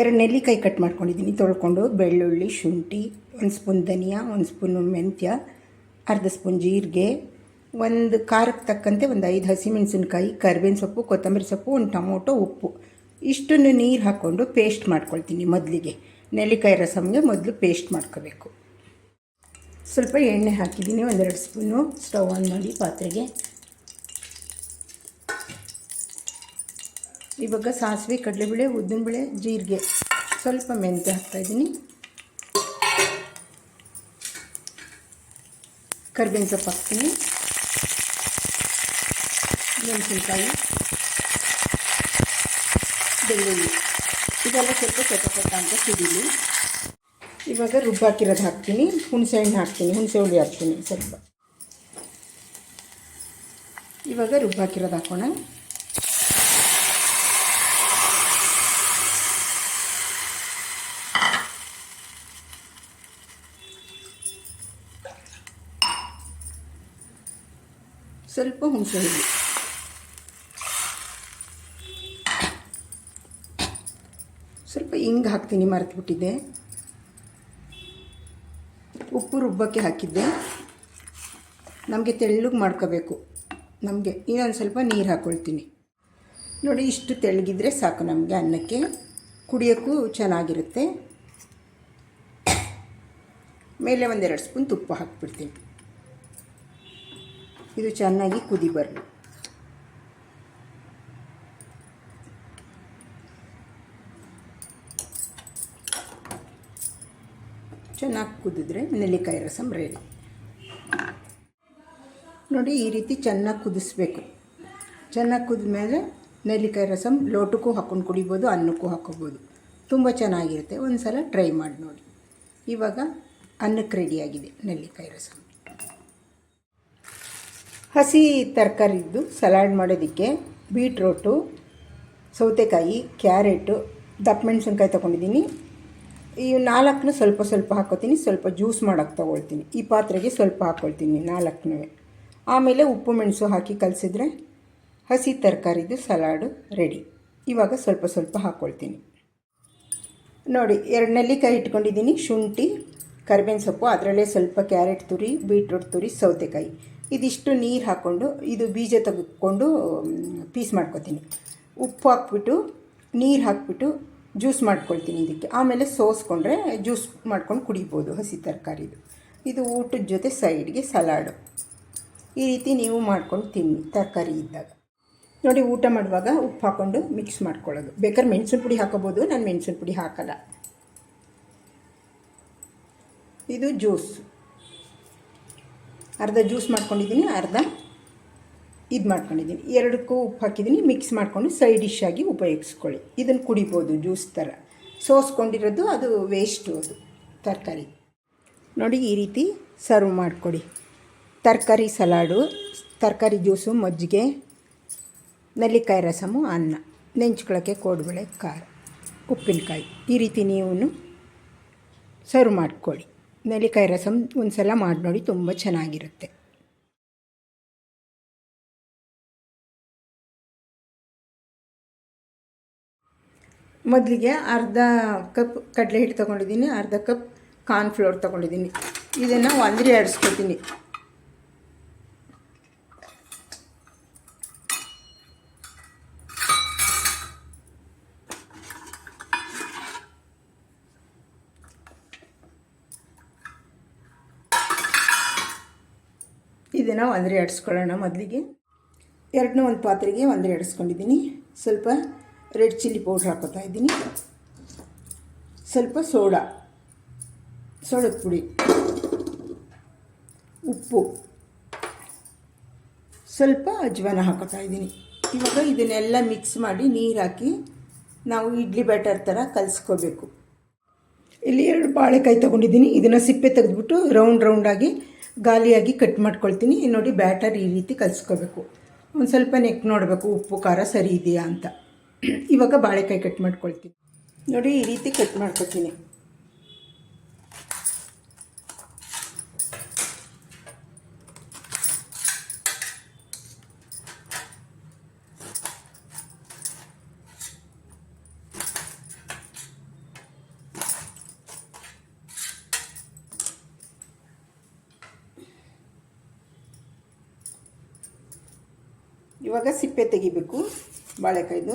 ಎರಡು ನೆಲ್ಲಿಕಾಯಿ ಕಟ್ ಮಾಡ್ಕೊಂಡಿದ್ದೀನಿ. ತೊಳ್ಕೊಂಡು ಬೆಳ್ಳುಳ್ಳಿ, ಶುಂಠಿ, ಒಂದು ಸ್ಪೂನ್ ಧನಿಯಾ, ಒಂದು ಸ್ಪೂನು ಮೆಂತ್ಯ, ಅರ್ಧ ಸ್ಪೂನ್ ಜೀರಿಗೆ, ಒಂದು ಖಾರಕ್ಕೆ ತಕ್ಕಂತೆ ಒಂದು ಐದು ಹಸಿಮೆಣಸಿನ್ಕಾಯಿ, ಕರಿಬೇವಿನ ಸೊಪ್ಪು, ಕೊತ್ತಂಬರಿ ಸೊಪ್ಪು, ಒಂದು ಟೊಮೊಟೊ, ಉಪ್ಪು. ಇಷ್ಟನ್ನು ನೀರು ಹಾಕ್ಕೊಂಡು ಪೇಸ್ಟ್ ಮಾಡ್ಕೊಳ್ತೀನಿ ಮೊದಲಿಗೆ. ನೆಲ್ಲಿಕಾಯಿ ರಸಮ್ಗೆ ಮೊದಲು ಪೇಸ್ಟ್ ಮಾಡ್ಕೋಬೇಕು. ಸ್ವಲ್ಪ ಎಣ್ಣೆ ಹಾಕಿದ್ದೀನಿ, ಒಂದೆರಡು ಸ್ಪೂನು. ಸ್ಟವ್ ಆನ್ ಮಾಡಿ ಪಾತ್ರೆಗೆ. ಇವಾಗ ಸಾಸಿವೆ, ಕಡಲೆಬೇಳೆ, ಉದ್ದಿನಬೇಳೆ, ಜೀರಿಗೆ. ಸ್ವಲ್ಪ ಮೆಂತ್ಯ ಹಾಕ್ತಾಯಿದ್ದೀನಿ ಕರ್ಬೇವಿನ ಸೊಪ್ಪು ಹಾಕ್ತೀನಿ. ಮೆಣಸಿನ್ಕಾಯಿ. ಬೆಳ್ಳುಳ್ಳಿ. ಇದೆಲ್ಲ ಸ್ವಲ್ಪ ಸ್ವಲ್ಪ ಸ್ವಲ್ಪ ಅಂತ ಸಿಡಿಲಿ ಇವಾಗ ರುಬ್ಬಾಕಿರೋದು ಹಾಕ್ತೀನಿ. ಹುಣಸೆ ಹಣ್ಣು ಹಾಕ್ತೀನಿ. ಹುಣಸೆ ಹುಳಿ ಹಾಕ್ತೀನಿ ಸ್ವಲ್ಪ. ಇವಾಗ ರುಬ್ಬಾಕಿರೋದು ಹಾಕೋಣ. ಸ್ವಲ್ಪ ಹುಣಸೆ ಹುಳಿ ಸ್ವಲ್ಪ ಹಿಂಗೆ ಹಾಕ್ತೀನಿ ಮರೆತುಬಿಟ್ಟಿದ್ದೆ ಉಪ್ಪು ರುಬ್ಬಕ್ಕೆ ಹಾಕಿದ್ದೆ. ನಮಗೆ ತೆಳ್ಳಗೆ ಮಾಡ್ಕೋಬೇಕು. ನಮಗೆ ಇನ್ನೊಂದು ಸ್ವಲ್ಪ ನೀರು ಹಾಕ್ಕೊಳ್ತೀನಿ ನೋಡಿ, ಇಷ್ಟು ತೆಳ್ಳಗಿದ್ರೆ ಸಾಕು ನಮಗೆ ಅನ್ನಕ್ಕೆ. ಕುಡಿಯೋಕ್ಕೂ ಚೆನ್ನಾಗಿರುತ್ತೆ. ಮೇಲೆ ಒಂದೆರಡು ಸ್ಪೂನ್ ತುಪ್ಪ ಹಾಕ್ಬಿಡ್ತೀನಿ. ಇದು ಚೆನ್ನಾಗಿ ಕುದಿ ಬರಲಿ. ಚೆನ್ನಾಗಿ ಕುದಿದ್ರೆ ನೆಲ್ಲಿಕಾಯಿ ರಸಮ್ ರೆಡಿ ನೋಡಿ ಈ ರೀತಿ ಚೆನ್ನಾಗಿ ಕುದಿಸ್ಬೇಕು. ಚೆನ್ನಾಗಿ ಕುದಿದ್ಮೇಲೆ ನೆಲ್ಲಿಕಾಯಿ ರಸಮ್ ಲೋಟಕ್ಕೂ ಹಾಕ್ಕೊಂಡು ಕುಡಿಬೋದು, ಅನ್ನಕ್ಕೂ ಹಾಕೋಬೋದು. ತುಂಬ ಚೆನ್ನಾಗಿರುತ್ತೆ. ಒಂದು ಸಲ ಟ್ರೈ ಮಾಡಿ ನೋಡಿ. ಇವಾಗ ಅನ್ನಕ್ಕೆ ರೆಡಿಯಾಗಿದೆ ನೆಲ್ಲಿಕಾಯಿ ರಸಮ್ ಹಸಿ ತರಕಾರಿದ್ದು ಸಲಾಡ್ ಮಾಡೋದಕ್ಕೆ ಬೀಟ್ರೋಟು, ಸೌತೆಕಾಯಿ, ಕ್ಯಾರೆಟು, ದಪ್ಪ ಮೆಣಸಿನ್ಕಾಯಿ ತೊಗೊಂಡಿದ್ದೀನಿ. ಈ ನಾಲ್ಕನ್ನು ಸ್ವಲ್ಪ ಸ್ವಲ್ಪ ಹಾಕೋತೀನಿ, ಸ್ವಲ್ಪ ಜ್ಯೂಸ್ ಮಾಡೋಕ್ಕೆ ತೊಗೊಳ್ತೀನಿ. ಈ ಪಾತ್ರೆಗೆ ಸ್ವಲ್ಪ ಹಾಕ್ಕೊಳ್ತೀನಿ ನಾಲ್ಕನೂ ಆಮೇಲೆ ಉಪ್ಪು ಮೆಣಸು ಹಾಕಿ ಕಲಸಿದ್ರೆ ಹಸಿ ತರಕಾರಿದು ಸಲಾಡು ರೆಡಿ. ಇವಾಗ ಸ್ವಲ್ಪ ಸ್ವಲ್ಪ ಹಾಕ್ಕೊಳ್ತೀನಿ ನೋಡಿ ಎರಡು ನೆಲ್ಲಿಕಾಯಿ ಇಟ್ಕೊಂಡಿದ್ದೀನಿ, ಶುಂಠಿ, ಕರಿಬೇವಿನ ಸೊಪ್ಪು, ಅದರಲ್ಲೇ ಸ್ವಲ್ಪ ಕ್ಯಾರೆಟ್ ತುರಿ, ಬೀಟ್ರೋಟ್ ತುರಿ, ಸೌತೆಕಾಯಿ. ಇದಿಷ್ಟು ನೀರು ಹಾಕ್ಕೊಂಡು ಇದು ಬೀಜ ತೆಗೆದುಕೊಂಡು ಪೀಸ್ ಮಾಡ್ಕೊತೀನಿ. ಉಪ್ಪು ಹಾಕ್ಬಿಟ್ಟು, ನೀರು ಹಾಕ್ಬಿಟ್ಟು ಜ್ಯೂಸ್ ಮಾಡ್ಕೊಳ್ತೀನಿ ಇದಕ್ಕೆ. ಆಮೇಲೆ ಸೋಸ್ಕೊಂಡ್ರೆ ಜ್ಯೂಸ್ ಮಾಡ್ಕೊಂಡು ಕುಡಿಬೋದು ಹಸಿ ತರಕಾರಿದು ಇದು. ಊಟದ ಜೊತೆ ಸೈಡ್ಗೆ ಸಲಾಡು. ಈ ರೀತಿ ನೀವು ಮಾಡ್ಕೊಂಡು ತಿನ್ನಿ, ತರಕಾರಿ ಇದ್ದಾಗ. ನೋಡಿ, ಊಟ ಮಾಡುವಾಗ ಉಪ್ಪು ಹಾಕ್ಕೊಂಡು ಮಿಕ್ಸ್ ಮಾಡ್ಕೊಳ್ಳೋದು. ಬೇಕಾದ್ರೆ ಮೆಣಸಿನ ಪುಡಿ ಹಾಕೋಬೋದು ನಾನು ಮೆಣಸಿನ ಪುಡಿ ಹಾಕಲ್ಲ. ಇದು ಜ್ಯೂಸ್. ಅರ್ಧ ಜ್ಯೂಸ್ ಮಾಡ್ಕೊಂಡಿದ್ದೀನಿ, ಅರ್ಧ ಇದು ಮಾಡ್ಕೊಂಡಿದ್ದೀನಿ. ಎರಡಕ್ಕೂ ಉಪ್ಪು ಹಾಕಿದ್ದೀನಿ ಮಿಕ್ಸ್ ಮಾಡಿಕೊಂಡು ಸೈಡ್ ಡಿಶ್ ಆಗಿ ಉಪಯೋಗಿಸ್ಕೊಳ್ಳಿ. ಇದನ್ನು ಕುಡಿಬೋದು ಜ್ಯೂಸ್ ಥರ ಸೋಸ್ಕೊಂಡಿರೋದು ಅದು ವೇಸ್ಟು ಅದು, ತರಕಾರಿ. ನೋಡಿ ಈ ರೀತಿ ಸರ್ವ್ ಮಾಡಿಕೊಡಿ. ತರಕಾರಿ ಸಲಾಡು, ತರಕಾರಿ ಜ್ಯೂಸು, ಮಜ್ಜಿಗೆ, ನೆಲ್ಲಿಕಾಯಿ ರಸಮು, ಅನ್ನ ನೆಂಚ್ಕೊಳ್ಳೋಕ್ಕೆ ಕೋಡುಬಳೆ, ಖಾರ, ಉಪ್ಪಿನಕಾಯಿ. ಈ ರೀತಿ ನೀವು ಸರ್ವ್ ಮಾಡ್ಕೊಳ್ಳಿ. ನೆಲ್ಲಿಕಾಯಿ ರಸಮ್ ಒಂದು ಸಲ ಮಾಡಿ ನೋಡಿ ತುಂಬ ಚೆನ್ನಾಗಿರುತ್ತೆ. ಮೊದಲಿಗೆ ಅರ್ಧ ಕಪ್ ಕಡಲೆ ಹಿಟ್ಟು ತೊಗೊಂಡಿದ್ದೀನಿ, ಅರ್ಧ ಕಪ್ ಕಾರ್ನ್ಫ್ಲೋರ್ ತೊಗೊಂಡಿದ್ದೀನಿ. ಇದನ್ನು ಒಂದ್ರಿ ಆಡಿಸ್ಕೊತೀನಿ ಇದನ್ನು ಒಂದರೆ ಆಡಿಸ್ಕೊಳ್ಳೋಣ ಮೊದಲಿಗೆ. ಎರಡನೇ ಒಂದು ಪಾತ್ರೆಗೆ ಒಂದರೆ ಆಡಿಸ್ಕೊಂಡಿದ್ದೀನಿ ಸ್ವಲ್ಪ ರೆಡ್ ಚಿಲ್ಲಿ ಪೌಡ್ರ್ ಹಾಕೋತಾ ಇದ್ದೀನಿ. ಸ್ವಲ್ಪ ಸೋಡಾ, ಸೋಡದ ಪುಡಿ, ಉಪ್ಪು, ಸ್ವಲ್ಪ ಅಜ್ವಾನ ಹಾಕೋತಾ ಇದ್ದೀನಿ. ಇವಾಗ ಇದನ್ನೆಲ್ಲ ಮಿಕ್ಸ್ ಮಾಡಿ ನೀರು ಹಾಕಿ ನಾವು ಇಡ್ಲಿ ಬ್ಯಾಟರ್ ಥರ ಕಲಿಸ್ಕೋಬೇಕು. ಇಲ್ಲಿ ಎರಡು ಬಾಳೆಕಾಯಿ ತೊಗೊಂಡಿದ್ದೀನಿ. ಇದನ್ನು ಸಿಪ್ಪೆ ತೆಗೆದ್ಬಿಟ್ಟು ರೌಂಡ್ ರೌಂಡಾಗಿ ಗಾಲಿಯಾಗಿ ಕಟ್ ಮಾಡ್ಕೊಳ್ತೀನಿ. ನೋಡಿ ಬ್ಯಾಟರ್ ಈ ರೀತಿ ಕಲಿಸ್ಕೋಬೇಕು. ಒಂದು ಸ್ವಲ್ಪ ನೆಕ್ ನೋಡಬೇಕು, ಉಪ್ಪು, ಖಾರ ಸರಿ ಇದೆಯಾ ಅಂತ. ಇವಾಗ ಬಾಳೆಕಾಯಿ ಕಟ್ ಮಾಡ್ಕೊಳ್ತೀನಿ. ನೋಡಿ ಈ ರೀತಿ ಕಟ್ ಮಾಡ್ಕೊತೀನಿ ಇವಾಗ ಸಿಪ್ಪೆ ತೆಗಿಬೇಕು ಬಾಳೆಕಾಯ್ದು.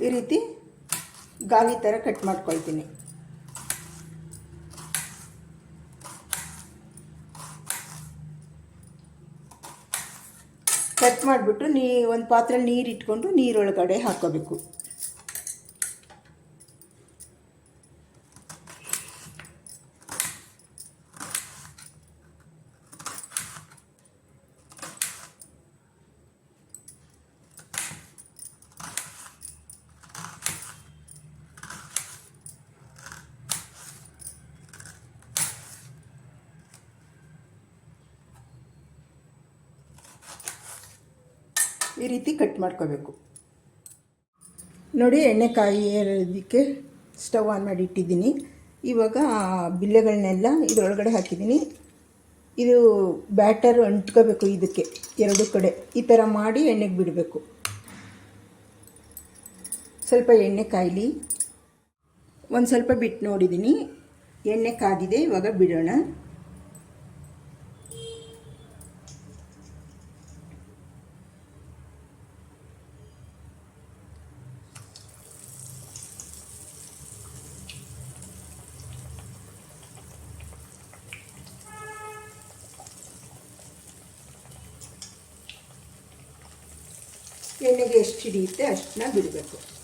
ಈ ರೀತಿ ಗಾಲಿ ಥರ ಕಟ್ ಮಾಡ್ಕೊಳ್ತೀನಿ. ಕಟ್ ಮಾಡಿಬಿಟ್ಟು ನೀ ಒಂದು ಪಾತ್ರೆ ನೀರು ಇಟ್ಕೊಂಡು ನೀರೊಳಗಡೆ ಹಾಕ್ಕೋಬೇಕು ಈ ರೀತಿ ಕಟ್ ಮಾಡ್ಕೋಬೇಕು. ನೋಡಿ ಎಣ್ಣೆ ಕಾಯೋದಕ್ಕೆ ಸ್ಟವ್ ಆನ್ ಮಾಡಿ ಇಟ್ಟಿದ್ದೀನಿ. ಇವಾಗ ಬಿಲ್ಲೆಗಳನ್ನೆಲ್ಲ ಇದರೊಳಗಡೆ ಹಾಕಿದ್ದೀನಿ. ಇದು ಬ್ಯಾಟರ್ ಅಂಟ್ಕೋಬೇಕು ಇದಕ್ಕೆ, ಎರಡು ಕಡೆ. ಈ ಥರ ಮಾಡಿ ಎಣ್ಣೆಗೆ ಬಿಡಬೇಕು. ಸ್ವಲ್ಪ ಎಣ್ಣೆ ಕಾಯಲಿ. ಒಂದು ಸ್ವಲ್ಪ ಬಿಟ್ಟು ನೋಡಿದ್ದೀನಿ. ಎಣ್ಣೆ ಕಾದಿದೆ, ಇವಾಗ ಬಿಡೋಣ. ಎಣ್ಣೆಗೆ ಎಷ್ಟು ಹಿಡಿಯುತ್ತೆ ಅಷ್ಟನ್ನ ಬಿಡಬೇಕು.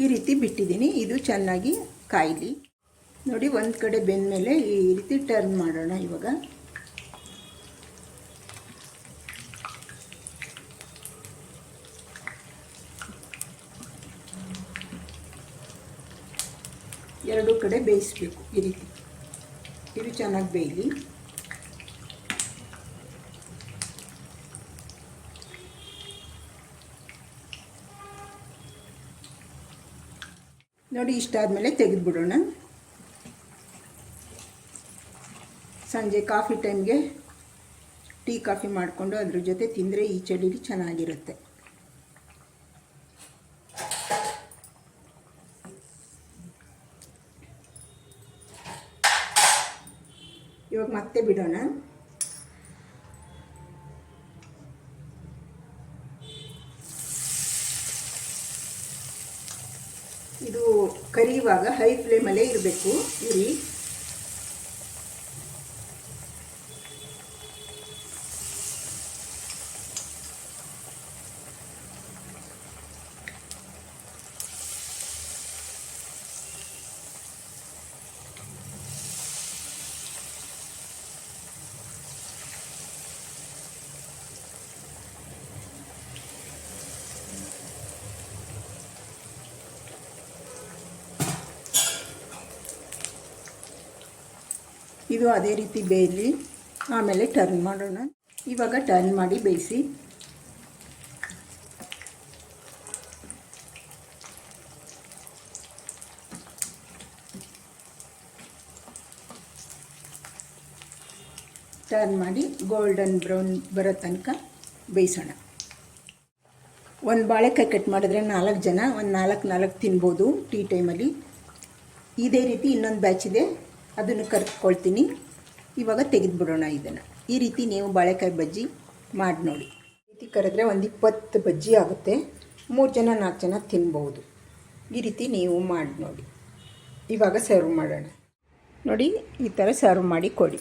ಈ ರೀತಿ ಬಿಟ್ಟಿದ್ದೀನಿ. ಇದು ಚೆನ್ನಾಗಿ ಕಾಯಲಿ. ನೋಡಿ, ಒಂದು ಕಡೆ ಬೆಂದಮೇಲೆ ಈ ರೀತಿ ಟರ್ನ್ ಮಾಡೋಣ ಇವಾಗ. ಎರಡು ಕಡೆ ಬೇಯಿಸ್ಬೇಕು ಈ ರೀತಿ. ಇದು ಚೆನ್ನಾಗಿ ಬೇಯಲಿ. ನೋಡಿ ಇಷ್ಟಾದಮೇಲೆ ತೆಗೆದುಬಿಡೋಣ. ಸಂಜೆ ಕಾಫಿ ಟೈಮ್ಗೆ ಟೀ ಕಾಫಿ ಮಾಡಿಕೊಂಡು ಅದ್ರ ಜೊತೆ ತಿಂದರೆ ಈ ಚಳಿಲಿ ಚೆನ್ನಾಗಿರುತ್ತೆ. ಇವಾಗ ಮತ್ತೆ ಬಿಡೋಣ ಇದು ಕರಿಯುವಾಗ ಹೈ ಫ್ಲೇಮಲ್ಲೇ ಇರಬೇಕು. ಉರಿ ಇದು ಅದೇ ರೀತಿ ಬೇಯಲಿ ಆಮೇಲೆ ಟರ್ನ್ ಮಾಡೋಣ. ಇವಾಗ ಟರ್ನ್ ಮಾಡಿ ಬೇಯಿಸಿ. ಟರ್ನ್ ಮಾಡಿ ಗೋಲ್ಡನ್ ಬ್ರೌನ್ ಬರೋ ತನಕ ಬೇಯಿಸೋಣ. ಒಂದು ಬಾಳೆಕಾಯಿ ಕಟ್ ಮಾಡಿದ್ರೆ ನಾಲ್ಕು ಜನ, ಒಂದು ನಾಲ್ಕು ನಾಲ್ಕು ತಿನ್ಬೋದು ಟೀ ಟೈಮಲ್ಲಿ ಇದೇ ರೀತಿ ಇನ್ನೊಂದು ಬ್ಯಾಚ್ ಇದೆ. ಅದನ್ನು ಕರ್ಕೊಳ್ತೀನಿ. ಇವಾಗ ತೆಗೆದುಬಿಡೋಣ ಇದನ್ನು. ಈ ರೀತಿ ನೀವು ಬಾಳೆಕಾಯಿ ಬಜ್ಜಿ ಮಾಡಿ ನೋಡಿ. ಈ ರೀತಿ ಕರೆದ್ರೆ ಒಂದು ಇಪ್ಪತ್ತು ಬಜ್ಜಿ ಆಗುತ್ತೆ. ಮೂರು ಜನ, ನಾಲ್ಕು ಜನ ತಿನ್ಬೋದು. ಈ ರೀತಿ ನೀವು ಮಾಡಿ ನೋಡಿ. ಇವಾಗ ಸರ್ವ್ ಮಾಡೋಣ. ನೋಡಿ, ಈ ಥರ ಸರ್ವ್ ಮಾಡಿ ಕೊಡಿ.